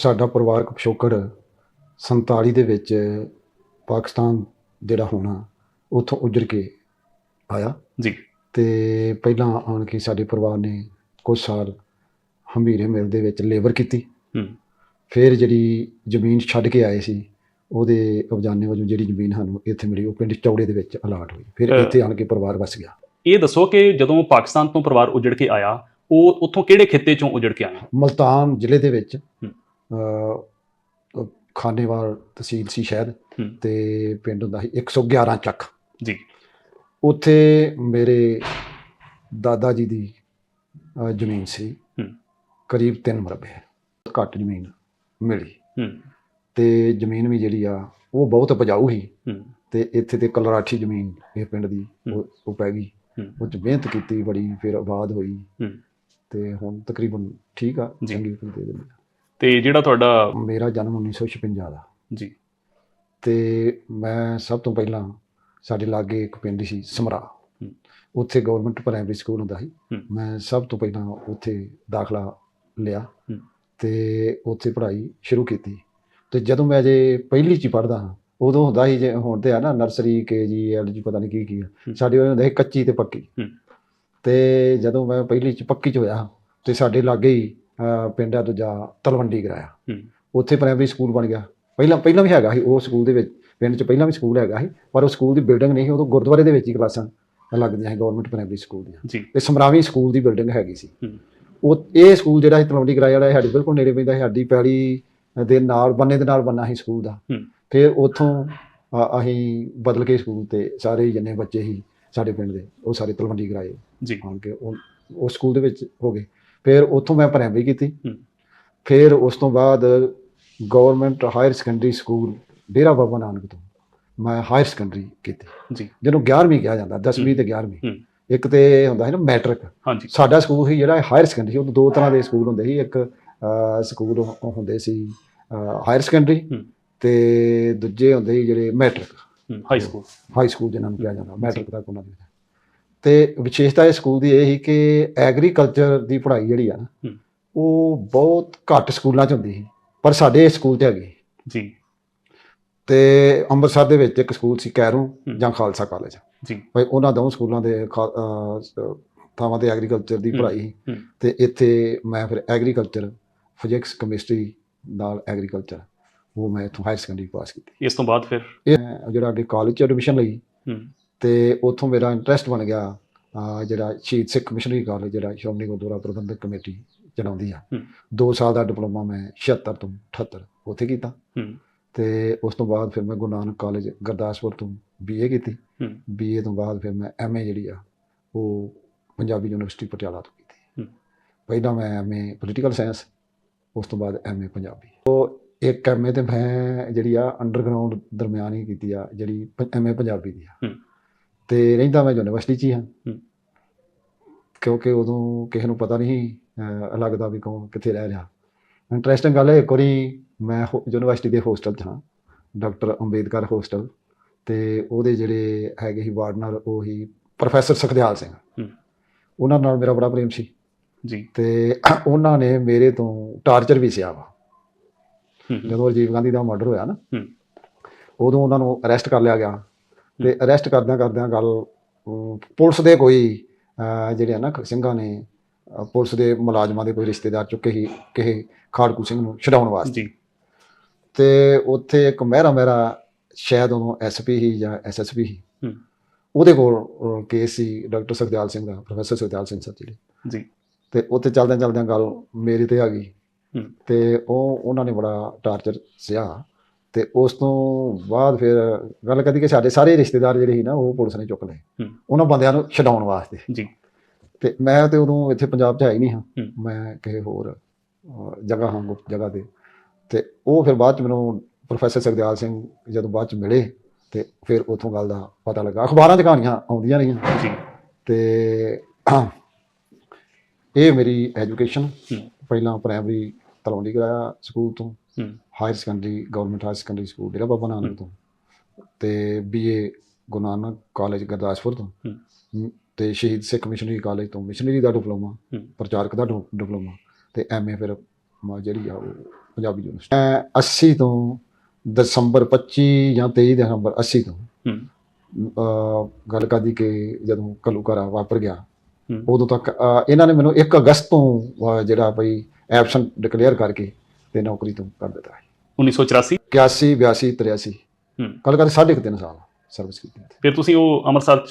ਸਾਡਾ ਪਰਿਵਾਰਕ ਪਿਛੋਕੜ 47 ਦੇ ਵਿੱਚ ਪਾਕਿਸਤਾਨ ਜਿਹੜਾ ਹੋਣਾ ਉੱਥੋਂ ਉੱਜੜ ਕੇ ਆਇਆ। ਜੀ। ਤੇ ਪਹਿਲਾਂ ਆਣ ਕੇ ਸਾਡੇ ਪਰਿਵਾਰ ਨੇ ਕੁਝ ਸਾਲ ਹਮੀਰੇ ਮਿਲ ਦੇ ਵਿੱਚ ਲੇਬਰ ਕੀਤੀ। ਹੂੰ। ਫਿਰ ਜਿਹੜੀ ਜ਼ਮੀਨ ਛੱਡ ਕੇ ਆਏ ਸੀ ਉਹਦੇ ਅਬਜਾਨੇ ਵਜੋਂ ਜਿਹੜੀ ਜ਼ਮੀਨ ਸਾਨੂੰ ਇੱਥੇ ਮਿਲੀ ਉਹ ਪਿੰਡ ਚੌੜੇ ਦੇ ਵਿੱਚ ਅਲਾਟ ਹੋਈ। ਫਿਰ ਇੱਥੇ ਆਣ ਕੇ ਪਰਿਵਾਰ ਵਸ ਗਿਆ। ਇਹ ਦੱਸੋ ਕਿ ਜਦੋਂ ਪਾਕਿਸਤਾਨ ਤੋਂ ਪਰਿਵਾਰ ਉਜੜ ਕੇ ਆਇਆ ਉਹ ਉੱਥੋਂ ਕਿਹੜੇ ਖਿੱਤੇ ਚੋਂ ਉਜੜ ਕੇ ਆਇਆ? ਮਲਤਾਨ ਜ਼ਿਲ੍ਹੇ ਦੇ ਵਿੱਚ ਖਾਨੇਵਾਲ ਤਹਿਸੀਲ ਸੀ ਸ਼ਾਇਦ ਹੂੰ। ਤੇ ਪਿੰਡ ਹੁੰਦਾ ਸੀ 111 ਚੱਕ ਜੀ ਉੱਥੇ ਮੇਰੇ ਦਾਦਾ ਜੀ ਦੀ ਜ਼ਮੀਨ ਸੀ। ਕਰੀਬ 3 ਮਰਬੇ ਘੱਟ ਜ਼ਮੀਨ ਮਿਲੀ ਤੇ ਜ਼ਮੀਨ ਵੀ ਜਿਹੜੀ ਆ ਉਹ ਬਹੁਤ ਉਪਜਾਊ ਸੀ ਤੇ ਇੱਥੇ ਤੇ ਕਲਰਾਠੀ ਜ਼ਮੀਨ ਇਹ ਪਿੰਡ ਦੀ ਉਹ ਪੈ ਗਈ। ਉਹ ਚ ਮਿਹਨਤ ਕੀਤੀ ਬੜੀ ਫਿਰ ਆਬਾਦ ਹੋਈ। ਤੇ ਹੁਣ ਤਕਰੀਬਨ ਠੀਕ ਆ। ਚੰਗੀ ਫਿਰ ਦੇ ਦਿੰਦੇ ਆ। ਤੇ ਜਿਹੜਾ ਤੁਹਾਡਾ ਮੇਰਾ ਜਨਮ 1956 ਦਾ ਜੀ ਤੇ ਮੈਂ ਸਭ ਤੋਂ ਪਹਿਲਾਂ ਸਾਡੇ ਲਾਗੇ ਇੱਕ ਪਿੰਡ ਸੀ ਸਮਰਾ। ਉੱਥੇ ਗਵਰਨਮੈਂਟ ਪ੍ਰਾਇਮਰੀ ਸਕੂਲ ਹੁੰਦਾ ਸੀ। ਮੈਂ ਸਭ ਤੋਂ ਪਹਿਲਾਂ ਉੱਥੇ ਦਾਖਲਾ ਲਿਆ। ਤੇ ਉੱਥੇ ਪੜ੍ਹਾਈ ਸ਼ੁਰੂ ਕੀਤੀ ਤੇ ਜਦੋਂ ਮੈਂ ਅਜੇ ਪਹਿਲੀ ਚ ਪੜ੍ਹਦਾ ਹਾਂ ਉਦੋਂ ਹੁੰਦਾ ਸੀ ਜੇ ਹੁਣ ਤੇ ਆ ਨਾ ਨਰਸਰੀ ਕੇ ਜੀ ਐਲ ਜੀ ਪਤਾ ਨਹੀਂ ਕੀ ਕੀ ਆ। ਸਾਡੇ ਉਹ ਹੁੰਦੇ ਸੀ ਕੱਚੀ ਤੇ ਪੱਕੀ। ਤੇ ਜਦੋਂ ਮੈਂ ਪਹਿਲੀ ਚ ਪੱਕੀ ਚ ਹੋਇਆ ਤੇ ਸਾਡੇ ਲਾਗੇ ਹੀ ਪਿੰਡ ਆ ਦੂਜਾ ਤਲਵੰਡੀ ਕਰਾਇਆ। ਹੂੰ। ਉੱਥੇ ਪ੍ਰਾਇਮਰੀ ਸਕੂਲ ਬਣ ਗਿਆ। ਪਹਿਲਾਂ ਪਹਿਲਾਂ ਵੀ ਹੈਗਾ ਸੀ ਉਹ ਸਕੂਲ ਦੇ ਵਿੱਚ ਪਿੰਡ 'ਚ ਪਹਿਲਾਂ ਵੀ ਸਕੂਲ ਹੈਗਾ ਸੀ ਪਰ ਉਹ ਸਕੂਲ ਦੀ ਬਿਲਡਿੰਗ ਨਹੀਂ ਸੀ ਉਦੋਂ ਗੁਰਦੁਆਰੇ ਦੇ ਵਿੱਚ ਹੀ ਕਲਾਸਾਂ ਲੱਗਦੀਆਂ ਸੀ ਗਵਰਨਮੈਂਟ ਪ੍ਰਾਇਮਰੀ ਸਕੂਲ ਦੀਆਂ। ਤੇ ਸਮਰਾਵੀ ਸਕੂਲ ਦੀ ਬਿਲਡਿੰਗ ਹੈਗੀ ਸੀ। ਉਹ ਇਹ ਸਕੂਲ ਜਿਹੜਾ ਸੀ ਤਲਵੰਡੀ ਕਰਾਇਆ ਵਾਲਾ ਸਾਡੇ ਬਿਲਕੁਲ ਨੇੜੇ ਪੈਂਦਾ ਸੀ ਸਾਡੀ ਪੈੜੀ ਦੇ ਨਾਲ ਬੰਨੇ ਦੇ ਨਾਲ ਬੰਨਾ ਸੀ ਸਕੂਲ ਦਾ। ਫਿਰ ਉੱਥੋਂ ਅਸੀਂ ਬਦਲ ਕੇ ਸਕੂਲ ਤੇ ਸਾਰੇ ਜਿੰਨੇ ਬੱਚੇ ਸੀ ਸਾਡੇ ਪਿੰਡ ਦੇ ਉਹ ਸਾਰੇ ਤਲਵੰਡੀ ਕਰਾਏ। ਜੀ। ਆਣ ਕੇ ਉਹ ਉਹ ਸਕੂਲ ਦੇ ਵਿੱਚ ਹੋ ਗਏ। ਫਿਰ ਉੱਥੋਂ ਮੈਂ ਪ੍ਰਾਇਮਰੀ ਕੀਤੀ। ਫਿਰ ਉਸ ਤੋਂ ਬਾਅਦ government higher secondary school Dera Baba Nanak ਤੋਂ ਮੈਂ ਹਾਇਰ ਸੈਕੰਡਰੀ ਕੀਤੀ। ਜੀ। ਜਿਹਨੂੰ 11ਵੀਂ ਕਿਹਾ ਜਾਂਦਾ 10ਵੀਂ ਤੇ 11ਵੀਂ ਹੂੰ। ਇੱਕ ਤੇ ਹੁੰਦਾ ਸੀ ਨਾ ਮੈਟ੍ਰਿਕ ਹਾਂਜੀ। ਸਾਡਾ ਸਕੂਲ ਸੀ ਜਿਹੜਾ ਹਾਇਰ ਸੈਕੰਡਰੀ ਉਹ ਦੋ ਤਰ੍ਹਾਂ ਦੇ ਸਕੂਲ ਹੁੰਦੇ ਸੀ। ਇੱਕ ਸਕੂਲ ਹੁੰਦੇ ਸੀ ਹਾਇਰ ਸੈਕੰਡਰੀ। ਤੇ ਦੂਜੇ ਹੁੰਦੇ ਸੀ ਜਿਹੜੇ matric high school high school ਜਿਹਨਾਂ ਨੂੰ ਕਿਹਾ ਜਾਂਦਾ ਮੈਟ੍ਰਿਕ ਤੱਕ ਉਹਨਾਂ ਦੀ। ਤੇ ਵਿਸ਼ੇਸ਼ਤਾ ਇਸ ਸਕੂਲ ਦੀ ਇਹ ਸੀ ਕਿ ਐਗਰੀਕਲਚਰ ਦੀ ਪੜ੍ਹਾਈ ਜਿਹੜੀ ਆ ਨਾ। ਉਹ ਬਹੁਤ ਘੱਟ ਸਕੂਲਾਂ ਚ ਹੁੰਦੀ ਸੀ ਪਰ ਸਾਡੇ ਇਸ ਸਕੂਲ 'ਚ ਹੈਗੀ ਜੀ ਤੇ ਅੰਮ੍ਰਿਤਸਰ ਦੇ ਵਿੱਚ ਇੱਕ ਸਕੂਲ ਸੀ ਕੈਰੂ। ਜਾਂ ਖਾਲਸਾ ਕਾਲਜ ਜੀ ਭਾਈ ਉਹਨਾਂ ਦੋਵਾਂ ਸਕੂਲਾਂ ਦੇ ਥਾਵਾਂ ਤੇ ਐਗਰੀਕਲਚਰ ਦੀ। ਪੜ੍ਹਾਈ। ਤੇ ਇੱਥੇ ਮੈਂ ਫਿਰ ਐਗਰੀਕਲਚਰ ਫਿਜ਼ਿਕਸ ਕੈਮਿਸਟਰੀ ਨਾਲ ਐਗਰੀਕਲਚਰ ਉਹ ਮੈਂ ਇੱਥੋਂ ਹਾਇਰ ਸੈਕੰਡਰੀ ਪਾਸ ਕੀਤੀ ਇਸ ਤੋਂ ਬਾਅਦ ਫਿਰ ਜਿਹੜਾ ਅੱਗੇ ਕਾਲਜ 'ਚ ਐਡਮਿਸ਼ਨ ਲਈ ਤੇ ਉੱਥੋਂ ਮੇਰਾ ਇੰਟਰਸਟ ਬਣ ਗਿਆ ਜਿਹੜਾ ਸ਼ਹੀਦ ਸਿੱਖ ਮਿਸ਼ਨਰੀ ਕਾਲਜ ਜਿਹੜਾ ਸ਼੍ਰੋਮਣੀ ਗੁਰਦੁਆਰਾ ਪ੍ਰਬੰਧਕ ਕਮੇਟੀ ਚਲਾਉਂਦੀ ਆ। ਹੂੰ। 2 ਸਾਲ ਦਾ ਡਿਪਲੋਮਾ ਮੈਂ 76 ਤੋਂ 78 ਉੱਥੇ ਕੀਤਾ। ਤੇ ਉਸ ਤੋਂ ਬਾਅਦ ਫਿਰ ਮੈਂ ਗੁਰੂ ਨਾਨਕ ਕਾਲਜ ਗੁਰਦਾਸਪੁਰ ਤੋਂ ਬੀਏ ਕੀਤੀ। ਬੀਏ ਤੋਂ ਬਾਅਦ ਫਿਰ ਮੈਂ ਐਮਏ ਜਿਹੜੀ ਆ ਉਹ ਪੰਜਾਬੀ ਯੂਨੀਵਰਸਿਟੀ ਪਟਿਆਲਾ ਤੋਂ ਕੀਤੀ। ਪਹਿਲਾਂ ਮੈਂ ਐਮਏ ਪੋਲੀਟੀਕਲ ਸਾਇੰਸ ਉਸ ਤੋਂ ਬਾਅਦ ਐਮਏ ਪੰਜਾਬੀ। ਉਹ ਇੱਕ ਐਮਏ ਤੇ ਮੈਂ ਜਿਹੜੀ ਆ ਅੰਡਰਗਰਾਉਂਡ ਦਰਮਿਆਨ ਹੀ ਕੀਤੀ ਆ ਜਿਹੜੀ ਐਮਏ ਪੰਜਾਬੀ ਦੀ ਆ। ਤੇ ਰਹਿੰਦਾ ਮੈਂ ਯੂਨੀਵਰਸਿਟੀ 'ਚ ਹੀ ਹਾਂ। ਕਿਉਂਕਿ ਉਦੋਂ ਕਿਸੇ ਨੂੰ ਪਤਾ ਨਹੀਂ ਲੱਗਦਾ ਵੀ ਕੌਣ ਕਿੱਥੇ ਰਹਿ ਰਿਹਾ। ਇੰਟਰਸਟਿੰਗ ਗੱਲ ਹੈ ਇੱਕ ਵਾਰੀ ਮੈਂ ਯੂਨੀਵਰਸਿਟੀ ਦੇ ਹੋਸਟਲ 'ਚ ਹਾਂ ਡਾਕਟਰ ਅੰਬੇਦਕਰ ਹੋਸਟਲ ਤੇ ਉਹਦੇ ਜਿਹੜੇ ਹੈਗੇ ਸੀ ਵਾਰਡਨਰ ਉਹ ਹੀ ਪ੍ਰੋਫੈਸਰ ਸੁਖਦਿਆਲ ਸਿੰਘ। ਉਹਨਾਂ ਨਾਲ ਮੇਰਾ ਬੜਾ ਪ੍ਰੇਮ ਸੀ। ਜੀ। ਤੇ ਉਹਨਾਂ ਨੇ ਮੇਰੇ ਤੋਂ ਟਾਰਚਰ ਵੀ ਸਿਆ ਵਾ। ਜਦੋਂ ਰਾਜੀਵ ਗਾਂਧੀ ਦਾ ਮਰਡਰ ਹੋਇਆ ਨਾ। ਉਦੋਂ ਉਹਨਾਂ ਨੂੰ ਅਰੈਸਟ ਕਰ ਲਿਆ ਗਿਆ। ਤੇ ਅਰੈਸਟ ਕਰਦਿਆਂ ਕਰਦਿਆਂ ਗੱਲ ਪੁਲਿਸ ਦੇ ਕੋਈ ਜਿਹੜੇ ਆ ਨਾ ਸਿੰਘਾਂ ਨੇ ਪੁਲਿਸ ਦੇ ਮੁਲਾਜ਼ਮਾਂ ਦੇ ਕੋਈ ਰਿਸ਼ਤੇਦਾਰ ਚੁੱਕੇ ਹੀ ਕਿਸੇ ਖਾੜਕੂ ਸਿੰਘ ਨੂੰ ਛਡਾਉਣ ਵਾਸਤੇ। ਜੀ। ਤੇ ਉੱਥੇ ਇੱਕ ਮਹਿਰਾ ਮਹਿਰਾ ਸ਼ਾਇਦ ਉਹਨੂੰ ਐਸਪੀ ਹੀ ਜਾਂ ਐਸਐਸਪੀ ਹੀ। ਉਹਦੇ ਕੋਲ ਕੇਸ ਸੀ ਡਾਕਟਰ ਸੁਖਦਿਆਲ ਸਿੰਘ ਦਾ ਪ੍ਰੋਫੈਸਰ ਸੁਖਦਿਆਲ ਸਿੰਘ ਸਰ ਜਿਹੜੇ। ਜੀ। ਤੇ ਉੱਥੇ ਚੱਲਦਿਆਂ ਚੱਲਦਿਆਂ ਗੱਲ ਮੇਰੇ ਤੇ ਆ ਗਈ। ਤੇ ਉਹ ਉਹਨਾਂ ਨੇ ਬੜਾ ਟਾਰਚਰ ਸਿਆ। ਤੇ ਉਸ ਤੋਂ ਬਾਅਦ ਫਿਰ ਗੱਲ ਕਰੀ ਕਿ ਸਾਡੇ ਸਾਰੇ ਰਿਸ਼ਤੇਦਾਰ ਜਿਹੜੇ ਸੀ ਨਾ ਉਹ ਪੁਲਿਸ ਨੇ ਚੁੱਕ ਲਏ। ਉਹਨਾਂ ਬੰਦਿਆਂ ਨੂੰ ਛਡਾਉਣ ਵਾਸਤੇ। ਜੀ। ਤੇ ਮੈਂ ਤੇ ਉਦੋਂ ਇੱਥੇ ਪੰਜਾਬ 'ਚ ਹੈ ਹੀ ਨਹੀਂ ਹਾਂ। ਮੈਂ ਕਿਸੇ ਹੋਰ ਜਗ੍ਹਾ ਹਾਂ ਗੁਪਤ ਜਗ੍ਹਾ ਤੇ। ਤੇ ਉਹ ਫਿਰ ਬਾਅਦ ਚ ਮੈਨੂੰ ਪ੍ਰੋਫੈਸਰ ਸਰਦਿਆਲ ਸਿੰਘ ਜਦੋਂ ਬਾਅਦ ਚ ਮਿਲੇ ਤੇ ਫਿਰ ਉਥੋਂ ਗੱਲ ਦਾ ਪਤਾ ਲੱਗਾ। ਅਖਬਾਰਾਂ 'ਚ ਕਹਾਣੀਆਂ ਆਉਂਦੀਆਂ ਰਹੀਆਂ। ਜੀ। ਤੇ ਇਹ ਮੇਰੀ ਐਜੂਕੇਸ਼ਨ। ਪਹਿਲਾਂ ਪ੍ਰਾਇਮਰੀ ਤਲਵੰਡੀ ਕਰਾਇਆ ਸਕੂਲ ਤੋਂ। ਹੂੰ। Higher secondary government higher secondary school Dera Baba Nanak ਤੋਂ ਤੇ ਬੀਏ ਗੁਰੂ ਨਾਨਕ ਕਾਲਜ ਗੁਰਦਾਸਪੁਰ ਤੋਂ। ਤੇ ਸ਼ਹੀਦ ਸਿੱਖ ਮਿਸ਼ਨਰੀ ਕਾਲਜ ਤੋਂ ਮਿਸ਼ਨਰੀ ਦਾ ਡਿਪਲੋਮਾ। ਪ੍ਰਚਾਰਕ ਦਾ ਡਿਪਲੋਮਾ ਤੇ ਐਮਏ ਫਿਰ ਜਿਹੜੀ ਆ ਉਹ ਪੰਜਾਬੀ ਯੂਨੀਵਰਸਿਟੀ। ਮੈਂ 80 ਤੋਂ ਦਸੰਬਰ 25 ਜਾਂ 23 ਦਸੰਬਰ 80 ਤੋਂ ਗੱਲ ਕਰਦੀ ਕਿ ਜਦੋਂ ਕਲੂਕਾਰਾ ਵਾਪਰ ਗਿਆ। ਉਦੋਂ ਤੱਕ ਇਹਨਾਂ ਨੇ ਮੈਨੂੰ 1 ਅਗਸਤ ਤੋਂ ਜਿਹੜਾ ਭਈ ਐਬਸੈਂਟ ਡਿਕਲੇਅਰ ਕਰਕੇ ਤੇ ਨੌਕਰੀ ਤੋਂ ਕਰ ਦਿੱਤਾ। ਹੈ 1984 81 82 83 ਹੂੰ। ਗੱਲ ਕਰਦੇ ਸਾਢੇ ਕੁ ਤਿੰਨ ਸਾਲ ਸਰਵਿਸ ਕੀਤੀ। ਫਿਰ ਤੁਸੀਂ ਉਹ ਅੰਮ੍ਰਿਤਸਰ ਚ